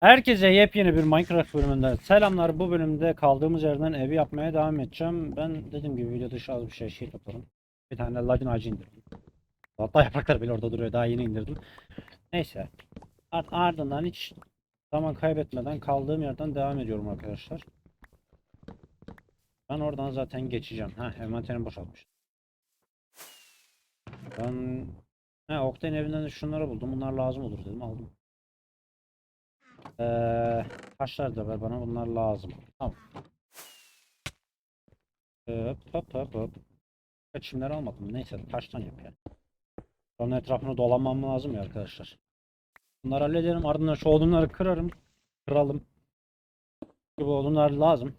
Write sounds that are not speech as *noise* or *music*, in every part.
Herkese yepyeni bir Minecraft bölümünden selamlar. Bu bölümde kaldığımız yerden evi yapmaya devam edeceğim. Ben dediğim gibi video dışı az bir şey şey yaparım. Bir tane ladin ağacı indirdim. Hatta yapraklar bile orada duruyor. Daha yeni indirdim. Neyse. Art ardından hiç zaman kaybetmeden kaldığım yerden devam ediyorum arkadaşlar. Ben oradan zaten geçeceğim. Ha envanterim boşaltmış. Ben He Oktay'ın evinden de şunları buldum. Bunlar lazım olur dedim. Aldım. Ee, taşlar da ver bana bunlar lazım. Tamam. Hop hop hop hop. Çimler almadım. Neyse taştan yap ya. Onun etrafını dolanmam lazım ya arkadaşlar. Bunları hallederim. Ardından şu odunları kırarım. Kıralım. Bu odunlar lazım.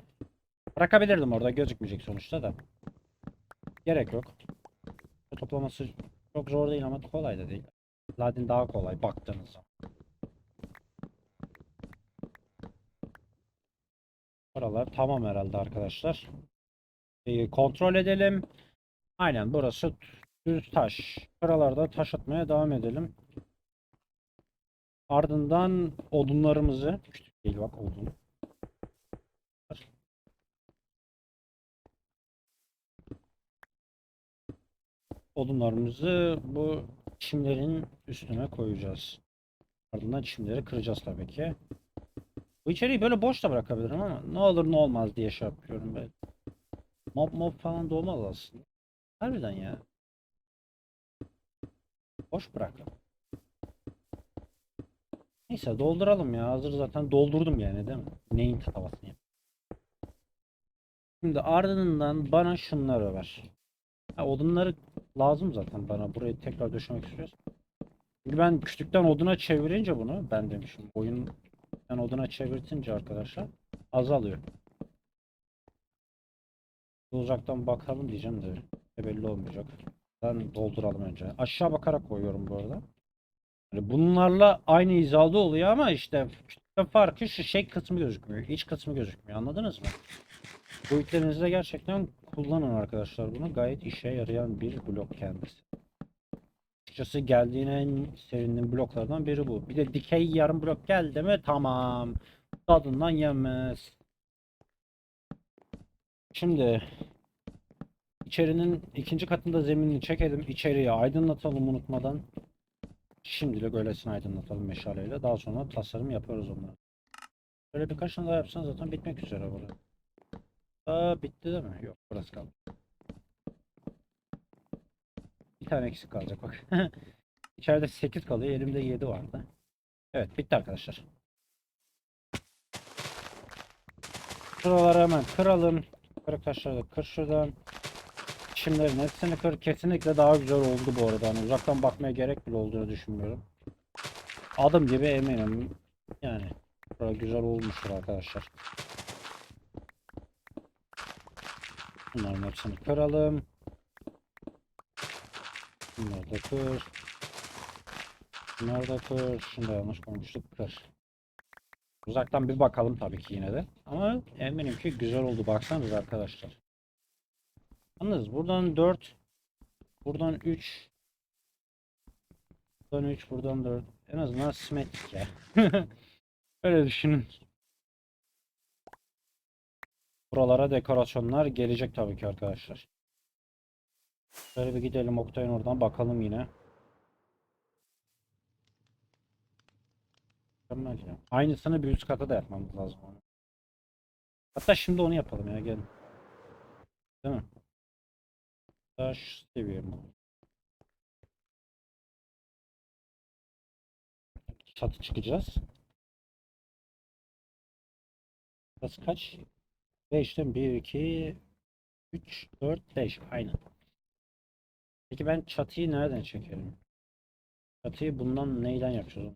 Bırakabilirdim orada gözükmeyecek sonuçta da. Gerek yok. Toplaması çok zor değil ama kolay da değil. Ladin daha kolay baktığınız zaman. Buralar tamam herhalde arkadaşlar. Ee, kontrol edelim. Aynen burası düz taş. Buralarda taş atmaya devam edelim. Ardından odunlarımızı küçük değil bak odun. Odunlarımızı bu çimlerin üstüne koyacağız. Ardından çimleri kıracağız tabii ki. Bu içeriği böyle boş da bırakabilirim ama ne olur ne olmaz diye şey yapıyorum ben. Mob mob falan doğmaz aslında. Harbiden ya. Boş bırakın. Neyse dolduralım ya. Hazır zaten doldurdum yani değil mi? Neyin havasını yap. Şimdi ardından bana şunları ver. Ha, odunları lazım zaten bana. Burayı tekrar döşemek istiyoruz. Şimdi ben küçükten oduna çevirince bunu ben demişim. Oyun ben oduna çevirtince arkadaşlar azalıyor. Uzaktan bakalım diyeceğim de de belli olmayacak. Ben dolduralım önce. Aşağı bakarak koyuyorum bu arada. Yani bunlarla aynı hizada oluyor ama işte farkı şu şey kısmı gözükmüyor. İç kısmı gözükmüyor. Anladınız mı? Ülkenizde gerçekten kullanın arkadaşlar bunu. Gayet işe yarayan bir blok kendisi. Açıkçası geldiğine en sevindiğim bloklardan biri bu. Bir de dikey yarım blok geldi mi tamam. Tadından yenmez. Şimdi içerinin ikinci katında zeminini çekelim. İçeriye aydınlatalım unutmadan. Şimdilik öylesine aydınlatalım meşaleyle. Daha sonra tasarım yaparız onları. Böyle birkaç tane daha yapsan zaten bitmek üzere burada. Aa bitti değil mi? Yok burası kaldı. Tane eksik kalacak bak. *laughs* İçeride 8 kalıyor. Elimde 7 vardı. Evet bitti arkadaşlar. Şuraları hemen kıralım. Kırık da kır şuradan. Çimlerin hepsini kır. Kesinlikle daha güzel oldu bu arada. Hani uzaktan bakmaya gerek bile olduğunu düşünmüyorum. Adım gibi eminim. Yani burada güzel olmuştur arkadaşlar. Bunların hepsini kıralım. Bunları da kır. Bunları da kır. Şunu da yanlış koymuştuk. Kır. Uzaktan bir bakalım tabii ki yine de. Ama eminim ki güzel oldu. Baksanıza arkadaşlar. Yalnız buradan 4 buradan 3 buradan 3 buradan 4 en azından simetrik ya. *laughs* Öyle düşünün. Buralara dekorasyonlar gelecek tabii ki arkadaşlar. Şöyle bir gidelim Oktay'ın oradan bakalım yine. Mükemmel ya. Aynısını bir üst kata da yapmamız lazım. Hatta şimdi onu yapalım ya gelin. Değil mi? Taş seviye mi? Çatı çıkacağız. Burası kaç? 5'ten 1, 2, 3, 4, 5. Aynen. Peki ben çatıyı nereden çekerim? Çatıyı bundan neyden yapacağız?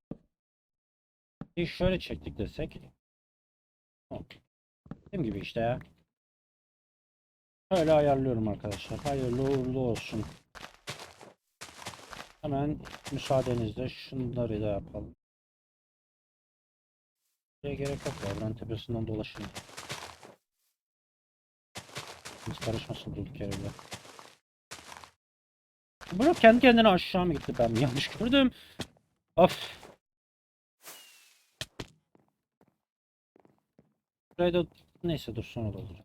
Bir şöyle çektik desek. Dediğim gibi işte ya. Öyle ayarlıyorum arkadaşlar. Hayırlı uğurlu olsun. Hemen müsaadenizle şunları da yapalım. Buraya gerek yok ya. Ben tepesinden dolaşayım. Biz karışmasın durduk yere. Bu kendi kendine aşağı mı gitti ben mi yanlış gördüm? Of. Burayı da neyse dur sonra da olur.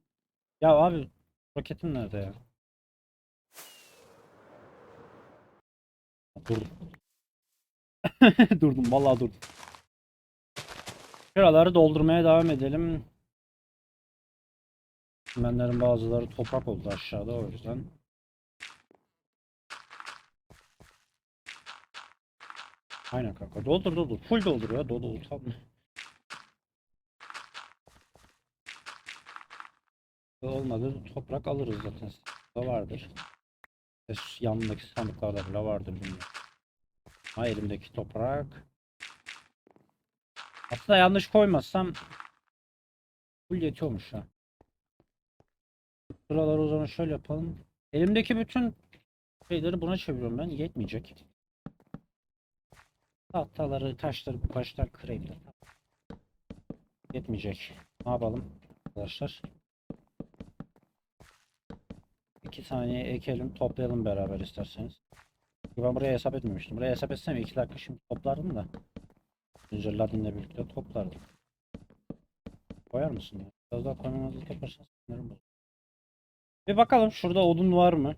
Ya abi roketin nerede ya? Dur. *laughs* Durdum vallahi durdum. Şuraları doldurmaya devam edelim. Çimenlerin bazıları toprak oldu aşağıda o yüzden. Aynen kanka. Doldur doldur. Full doldur ya. Dolu dolu tamam. Olmadı toprak alırız zaten. Da vardır. E, Yanındaki sandıklarda bile vardır bilmiyorum. Ha elimdeki toprak. Aslında yanlış koymazsam full yetiyormuş ha. Şuraları o zaman şöyle yapalım. Elimdeki bütün şeyleri buna çeviriyorum ben. Yetmeyecek. Tahtaları, taşları bu baştan kırayım da. Yetmeyecek. Ne yapalım arkadaşlar? İki saniye ekelim, toplayalım beraber isterseniz. Ben buraya hesap etmemiştim. Buraya hesap etsem iki dakika şimdi toplardım da. Önce Ladin'le birlikte toplardım. Koyar mısın? Biraz daha koymamızı yaparsan sinirim. Bir bakalım şurada odun var mı?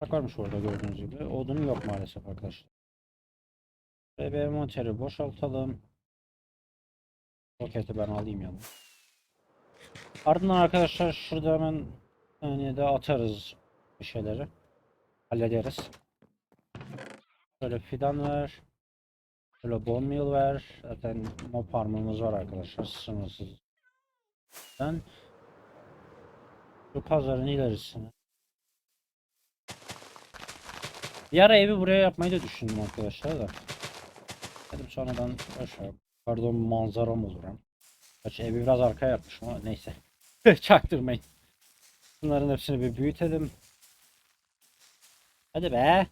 Bak varmış orada gördüğünüz gibi. Odun yok maalesef arkadaşlar. BB envanteri boşaltalım. Roketi ben alayım yanına. Ardından arkadaşlar şurada hemen yani de atarız bir şeyleri. Hallederiz. Şöyle fidan ver. Şöyle bone meal ver. Zaten mob farmımız var arkadaşlar. Sınırsız. Ben şu pazarın ilerisine. Bir ara evi buraya yapmayı da düşündüm arkadaşlar da. Dedim sonradan aşağı. Pardon manzaram olur hem. Gerçi evi biraz arkaya yapmışım ama neyse. *laughs* Çaktırmayın. Bunların hepsini bir büyütelim. Hadi be.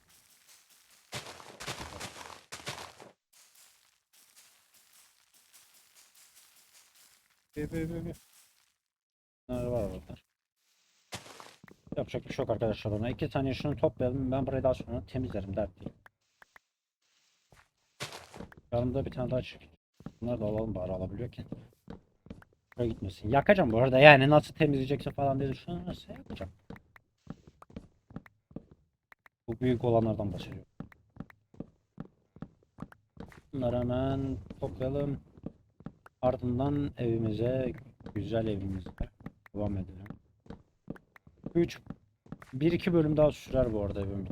Büyü, büyü, büyü, büyü. Bunlar var orada. Yapacak bir şey yok arkadaşlar ona. İki tane şunu toplayalım. Ben burayı daha sonra temizlerim dert değil. Yanımda bir tane daha çık. Bunları da alalım bari alabiliyorken. Buraya gitmesin. Yakacağım bu arada yani nasıl temizleyecekse falan diye düşünürse yakacağım. Bu büyük olanlardan bahsediyorum. Bunları hemen toplayalım. Ardından evimize, güzel evimize devam edelim. 3 1-2 bölüm daha sürer bu arada evim.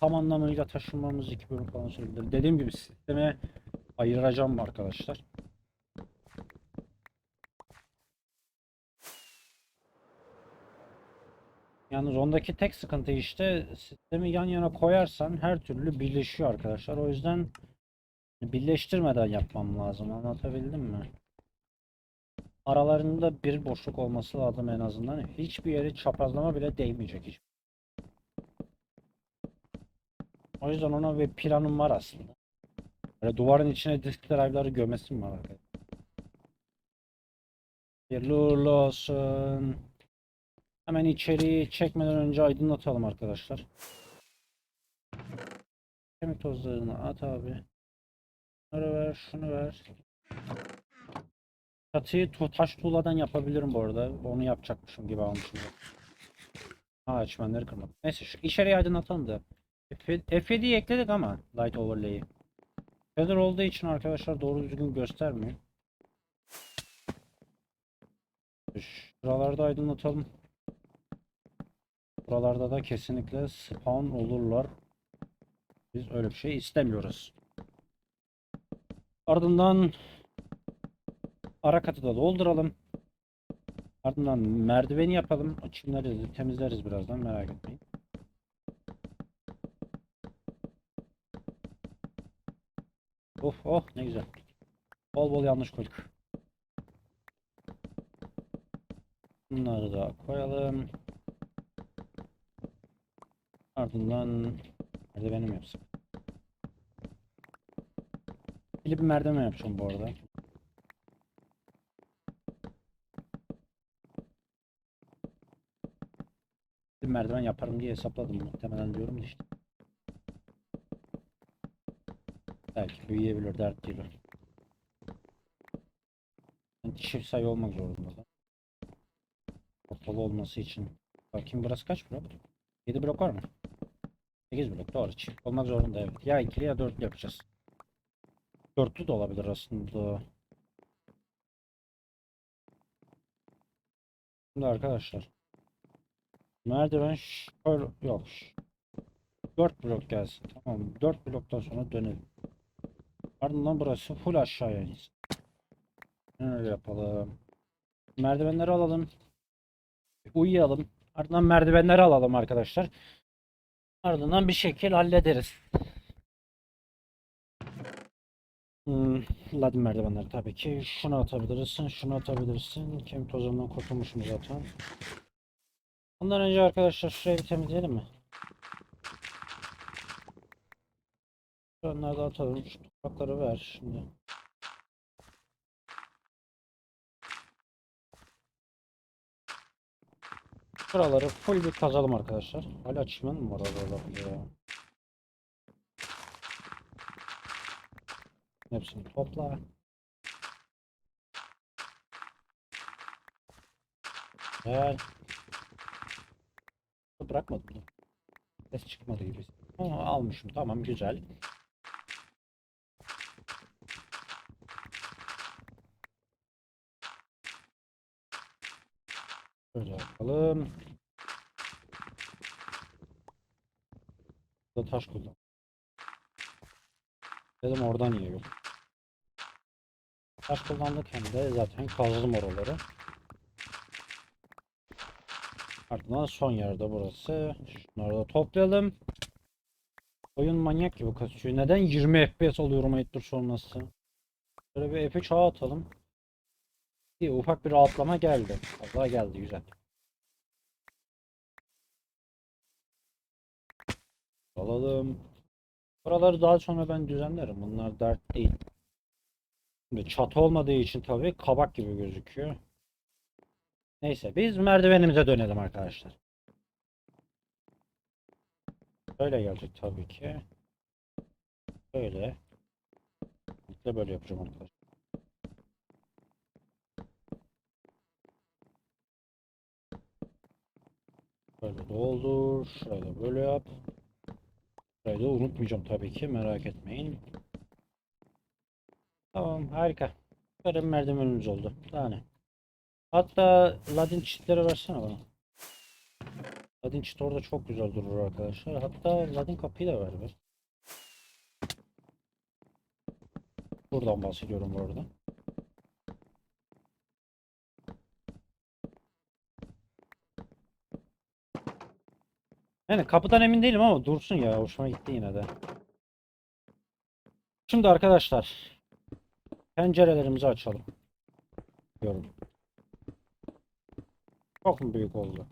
Tam anlamıyla taşınmamız 2 bölüm falan sürebilir. Dediğim gibi sisteme ayıracağım arkadaşlar. Yalnız ondaki tek sıkıntı işte sistemi yan yana koyarsan her türlü birleşiyor arkadaşlar. O yüzden birleştirmeden yapmam lazım. Anlatabildim mi? Aralarında bir boşluk olması lazım en azından. Hiçbir yeri çaprazlama bile değmeyecek hiç. O yüzden ona bir planım var aslında. Böyle duvarın içine disk drive'ları gömesim var arkadaşlar. Hayırlı uğurlu olsun. Hemen içeriği çekmeden önce aydınlatalım arkadaşlar. Kemik tozlarını at abi. Şunu ver, şunu ver. Çatıyı tu taş tuğladan yapabilirim bu arada. Onu yapacakmışım gibi almışım. Ha çimenleri kırmadım. Neyse şu içeriği aydınlatalım da. F- F7'yi ekledik ama Light Overlay'i. Feather olduğu için arkadaşlar doğru düzgün göstermiyor. Şuralarda aydınlatalım. Buralarda da kesinlikle spawn olurlar. Biz öyle bir şey istemiyoruz. Ardından ara katı da dolduralım. Ardından merdiveni yapalım. Çimleri temizleriz birazdan merak etmeyin. Of oh ne güzel. Bol bol yanlış koyduk. Bunları da koyalım. Ardından merdivenim yapsın. Bir merdiven yapacağım bu arada. Merdiven yaparım diye hesapladım muhtemelen diyorum da işte. Belki büyüyebilir dert değil. Yani çift sayı olmak zorunda da. Ortalı olması için. Bakayım burası kaç blok? 7 blok var mı? 8 blok doğru çift olmak zorunda evet. Ya ikili ya dörtlü yapacağız. Dörtlü de olabilir aslında. Şimdi arkadaşlar. Merdiven şöyle yok. 4 blok gelsin. Tamam mı? 4 bloktan sonra dönelim. Ardından burası full aşağıya insin. Öyle yapalım. Merdivenleri alalım. Uyuyalım. Ardından merdivenleri alalım arkadaşlar. Ardından bir şekil hallederiz. Hmm, Ladin merdivenleri tabii ki. Şunu atabilirsin, şunu atabilirsin. Kemik tozundan kurtulmuşum zaten. Ondan önce arkadaşlar şurayı bir temizleyelim mi? Onları da atalım. Şu toprakları ver şimdi. Buraları full bir kazalım arkadaşlar. Hala çimen mi var orada ya? Hepsini topla. Gel. Bırakmadım. mı? Ses çıkmadı gibi. Ama almışım. Tamam güzel. Şöyle yapalım. Burada taş kullan. Dedim oradan yiyor. Taş kullanırken de zaten kazdım oraları. Ardından son yerde burası. Şunları da toplayalım. Oyun manyak gibi kasıyor. Neden 20 FPS alıyorum ayıptır sonrası? Şöyle bir F3 ağa atalım. İyi ufak bir rahatlama geldi. Allah geldi güzel. Alalım. Buraları daha sonra ben düzenlerim. Bunlar dert değil. Şimdi çatı olmadığı için tabii kabak gibi gözüküyor. Neyse biz merdivenimize dönelim arkadaşlar. Böyle gelecek tabii ki. Böyle. De böyle yapacağım arkadaşlar. Böyle doldur. Şöyle böyle yap. Burayı da unutmayacağım tabii ki merak etmeyin. Tamam harika. Böyle merdivenimiz oldu. Daha ne? Hatta Ladin çitleri versene bana. Ladin çit orada çok güzel durur arkadaşlar. Hatta Ladin kapıyı da ver ver. Buradan bahsediyorum bu arada. Yani kapıdan emin değilim ama dursun ya. Hoşuma gitti yine de. Şimdi arkadaşlar pencerelerimizi açalım. Diyorum. Çok mu büyük oldu?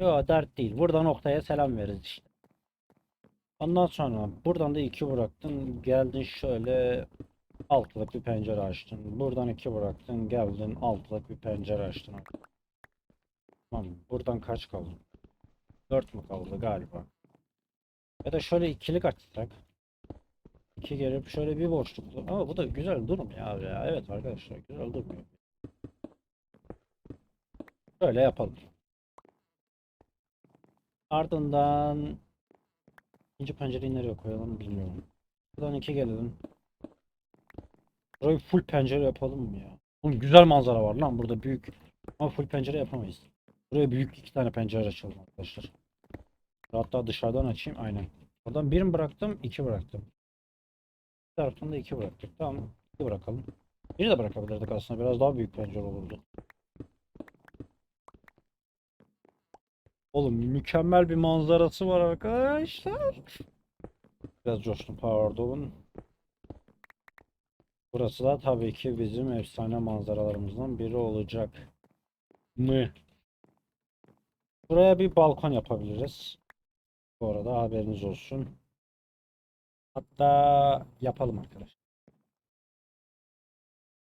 Yok dert değil. Burada noktaya selam veririz işte. Ondan sonra buradan da iki bıraktın. Geldin şöyle altılık bir pencere açtın. Buradan iki bıraktın. Geldin altılık bir pencere açtın. Tamam. Buradan kaç kaldı? 4 mü kaldı galiba? Ya da şöyle ikilik açsak. İki gelip şöyle bir boşluklu. Ama bu da güzel durmuyor abi ya. Evet arkadaşlar güzel durmuyor. Böyle yapalım. Ardından ikinci pencereyi nereye koyalım bilmiyorum. Buradan iki gelelim. Burayı full pencere yapalım mı ya? Oğlum güzel manzara var lan burada büyük. Ama full pencere yapamayız. Buraya büyük iki tane pencere açalım arkadaşlar. Hatta dışarıdan açayım aynen. Oradan bir mi bıraktım? iki bıraktım. Bir taraftan da iki bıraktık. Tamam. iki bırakalım. Biri de bırakabilirdik aslında. Biraz daha büyük pencere olurdu. Oğlum mükemmel bir manzarası var arkadaşlar. Biraz coştum pardon. Burası da tabii ki bizim efsane manzaralarımızdan biri olacak. Mı? Buraya bir balkon yapabiliriz. Bu arada haberiniz olsun. Hatta yapalım arkadaşlar.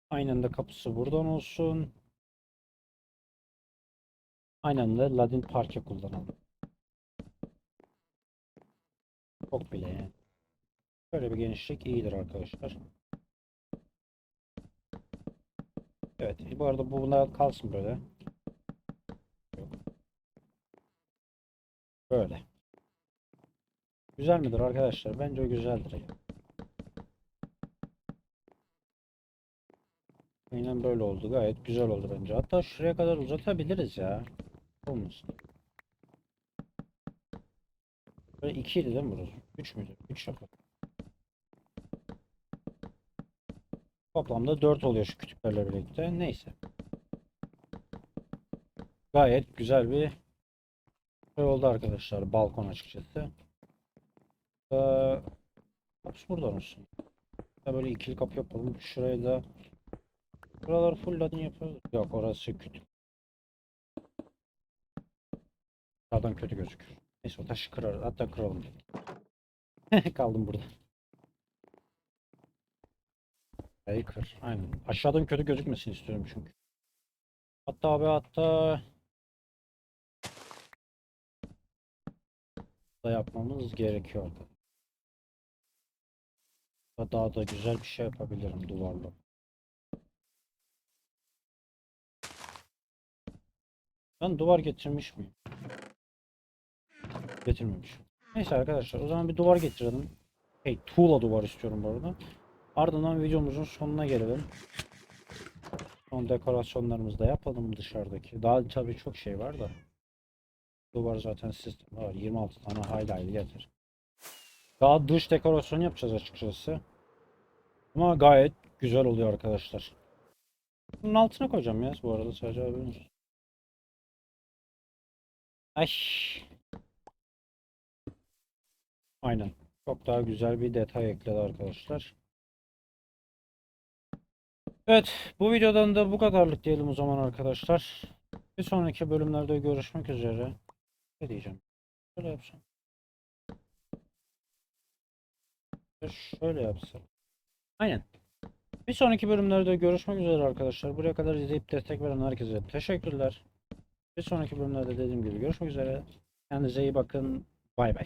Aynen de kapısı buradan olsun. Aynen de Ladin parke kullanalım. Çok bile yani. Böyle bir genişlik iyidir arkadaşlar. Evet. Bu arada bu bunlar kalsın böyle. Böyle. Güzel midir arkadaşlar? Bence güzeldir. ya. Aynen böyle oldu. Gayet güzel oldu bence. Hatta şuraya kadar uzatabiliriz ya. Olmasın. Böyle 2 idi değil mi burası? 3 müydü? 3 yapalım. Toplamda 4 oluyor şu kütüklerle birlikte. Neyse. Gayet güzel bir şey oldu arkadaşlar. Balkon açıkçası. Ee, kapısı buradan olsun. Böyle ikili kapı yapalım. Şurayı da Buraları full ladin yapıyoruz. Yok orası kütük. Sağdan kötü gözükür. Neyse o taşı kırar. Hatta kıralım. *laughs* Kaldım burada. Burayı kır. Aynen. Aşağıdan kötü gözükmesini istiyorum çünkü. Hatta abi hatta da yapmamız gerekiyor. Daha da güzel bir şey yapabilirim duvarla. Ben duvar getirmiş miyim? Getirmemişim. Neyse arkadaşlar o zaman bir duvar getirelim. Hey, tuğla duvar istiyorum bu arada. Ardından videomuzun sonuna gelelim. Son dekorasyonlarımızı da yapalım dışarıdaki. Daha tabii çok şey var da. Duvar zaten sistem var. 26 tane highlight yeter. Daha dış dekorasyon yapacağız açıkçası. Ama gayet güzel oluyor arkadaşlar. Bunun altına koyacağım ya bu arada sadece haberiniz. Ay. Aynen. Çok daha güzel bir detay ekledi arkadaşlar. Evet, bu videodan da bu kadarlık diyelim o zaman arkadaşlar. Bir sonraki bölümlerde görüşmek üzere. Ne diyeceğim? Şöyle yapsam. Ya Şöyle yapsam. Aynen. Bir sonraki bölümlerde görüşmek üzere arkadaşlar. Buraya kadar izleyip destek veren herkese teşekkürler. Bir sonraki bölümlerde dediğim gibi görüşmek üzere. Kendinize iyi bakın. Bay bay.